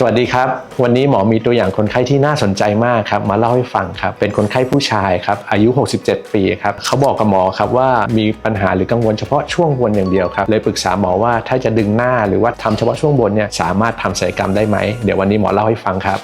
สวัสดีครับ วันนี้หมอมีตัวอย่างคนไข้ที่น่าสนใจมากครับ มาเล่าให้ฟังครับ เป็นคนไข้ผู้ชายครับ อายุ 67 ปีครับเขาบอกกับหมอครับว่ามีปัญหาหรือกังวลเฉพาะช่วงบนอย่างเดียวครับ เลยปรึกษาหมอว่าถ้าจะดึงหน้าหรือว่าทำเฉพาะช่วงบนเนี่ยสามารถทำศัลยกรรมได้ไหม เดี๋ยววันนี้หมอเล่าให้ฟังครับ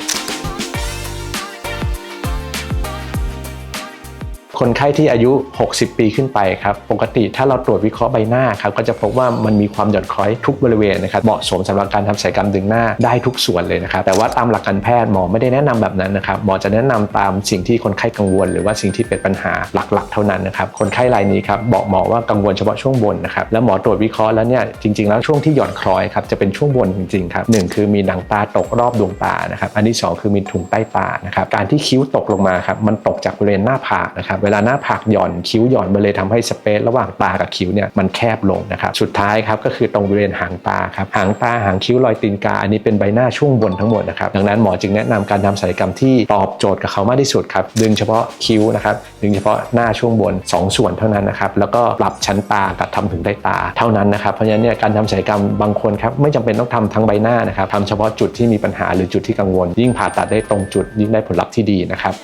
คนไข้ที่อายุ 60 ปีขึ้นไปครับ ปกติถ้าเราตรวจวิเคราะห์ใบหน้าครับก็จะพบว่ามันมีความหย่อนคล้อยทุกบริเวณนะครับ เหมาะสมสำหรับการทำศัลยกรรมดึงหน้าได้ทุกส่วนเลยนะครับ แต่ว่าตามหลักการแพทย์หมอไม่ได้แนะนำแบบนั้นนะครับ หมอจะแนะนำตามสิ่งที่คนไข้กังวล หรือว่าสิ่งที่เป็นปัญหาหลักๆ เท่านั้นนะครับ คนไข้รายนี้ครับบอกหมอว่ากังวลเฉพาะช่วงบนนะครับ แล้วหมอตรวจวิเคราะห์แล้วเนี่ยจริงๆ แล้วช่วงที่หย่อนคล้อยครับจะเป็นช่วงบนจริงๆครับหนึ่งคือมีหนังตาตกรอบดวงตานะครับ อันที่สองคือมีถุงใต้ตานะครับ การที่คิ้วตกลงมาครับมันตกจากบริเวณหน้าผากนะครับวลาหน้าผากหย่อนคิ้วหย่อนมันเลยทำให้สเปซระหว่างตากับคิ้วเนี่ยมันแคบลงนะครับสุดท้ายครับก็คือตรงบริเวณหางตาครับหางตาหางคิ้วรอยตีนกา อันนี้เป็นใบหน้าช่วงบนทั้งหมดนะครับดังนั้นหมอจึงแนะนำการทำศัลยกรรมที่ตอบโจทย์กับเขามากที่สุดครับดึงเฉพาะคิ้วนะครับดึงเฉพาะหน้าช่วงบน 2 ส่วนเท่านั้นนะครับแล้วก็ปรับชั้นตากับทำถึงใต้ตาเท่านั้นนะครับเพราะฉะนั้นเนี่ยการทำศัลยกรรมบางคนครับไม่จำเป็นต้องทำทั้งใบหน้านะครับทำเฉพาะจุดที่มีปัญหาหรือจุดที่กังวล ยิ่งผ่าตัดได้ตรงจุดยิ่งได้ผลลัพธ์ที่ดีนะครับ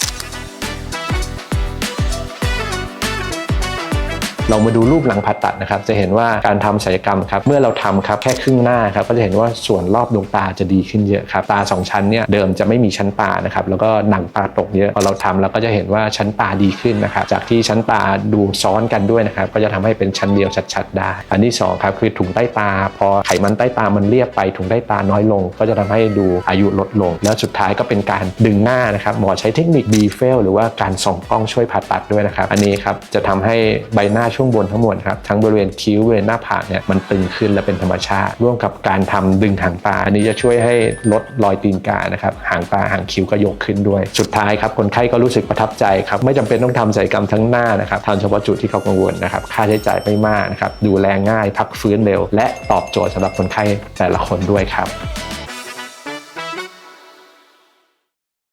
เรามาดูรูปหลังผ่าตัดนะครับ จะเห็นว่าการทำศัลยกรรมครับ เมื่อเราทำครับแค่ครึ่งหน้าครับ ก็จะเห็นว่าส่วนรอบดวงตาจะดีขึ้นเยอะครับ ตาสองชั้นเนี่ยเดิมจะไม่มีชั้นตานะครับ แล้วก็หนังตาตกเยอะ พอเราทำเราก็จะเห็นว่าชั้นตาดีขึ้นนะครับ จากที่ชั้นตาดูซ้อนกันด้วยนะครับ ก็จะทำให้เป็นชั้นเดียวชัด ๆ ได้ อันที่สองครับคือถุงใต้ตา พอไขมันใต้ตามันเรียบไปถุงใต้ตาน้อยลง ก็จะทำให้ดูอายุลดลง แล้วสุดท้ายก็เป็นการดึงหน้านะครับหมอใช้เทคนิค B f e l หรือว่าการส่องกล้องช่วยผ่าตัดด้วยนะครับ อันนี้ครับจะทำให้ใบหน้าช่วงบนทั้งหมดครับทั้งบริเวณคิ้วบริเวณหน้าผากเนี่ยมันตึงขึ้นและเป็นธรรมชาติ ร่วมกับการทำดึงหางตา อันนี้จะช่วยให้ลดรอยตีนกานะครับหางตาหางคิ้วก็ยกขึ้นด้วย สุดท้ายครับคนไข้ก็รู้สึกประทับใจครับไม่จำเป็นต้องทำศัลยกรรมทั้งหน้านะครับทำเฉพาะจุดที่เขากังวลนะครับค่าใช้จ่ายไม่มากนะครับดูแลง่าย พักฟื้นเร็ว และตอบโจทย์สำหรับคนไข้แต่ละคนด้วยครับ